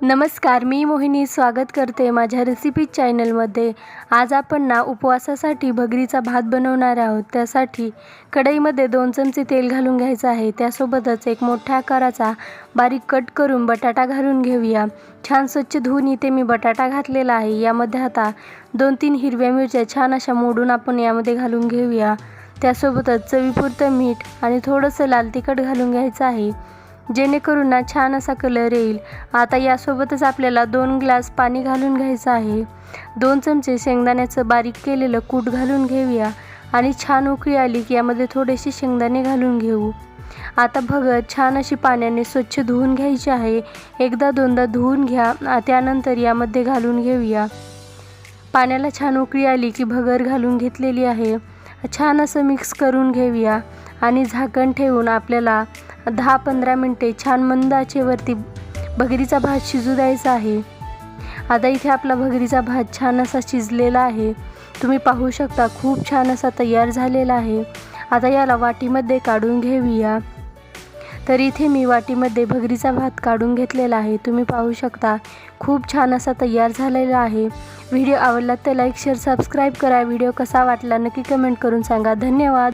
नमस्कार मी मोहिनी स्वागत करते माझ्या रेसिपी चॅनलमध्ये आज आपण ना उपवासासाठी भगरीचा भात बनवणार आहोत. त्यासाठी कढईमध्ये दोन चमचे तेल घालून घ्यायचं आहे. त्यासोबतच एक मोठ्या आकाराचा बारीक कट करून बटाटा घालून घेऊया. छान स्वच्छ धुवून इथे मी बटाटा घातलेला आहे. यामध्ये आता दोन तीन हिरव्या मिरच्या छान अशा मोडून आपण यामध्ये घालून घेऊया. त्यासोबतच चवीपुरतं मीठ आणि थोडंसं लाल तिखट घालून घ्यायचं आहे. जेणेकरून ना छान असा कलर येईल. आता यासोबतच आपल्याला दोन ग्लास पाणी घालून घ्यायचं आहे. दोन चमचे शेंगदाण्याचं बारीक केलेलं कूट घालून घेऊया आणि छान उकळी आली की यामध्ये थोडेसे शेंगदाणे घालून घेऊ. आता भगर छान अशी पाण्याने स्वच्छ धुवून घ्यायची आहे. एकदा दोनदा धुवून घ्या त्यानंतर यामध्ये घालून घेऊया. पाण्याला छान उकळी आली की भगर घालून घेतलेली आहे. छान असं मिक्स करून घेऊया. आणि झाकण ठेवून आपल्याला दहा पंधरा मिनटे छान मंद आचेवरती भगरीचा भात शिजू द्यायचा आहे. आता इथे आपला भगरीचा भात छान असा शिजलेला आहे. तुम्ही पाहू शकता खूप छान असा तयार झालेला आहे. आता याला वाटीमध्ये काढून घेऊया. तर इथे मी वाटीमध्ये भगरीचा भात काढून घेतलेला आहे. तुम्ही पाहू शकता खूप छान असा तयार झालेला आहे. व्हिडिओ आवडला तर लाईक शेअर सबस्क्राईब करा. व्हिडिओ कसा वाटला नक्की कमेंट करून सांगा. धन्यवाद.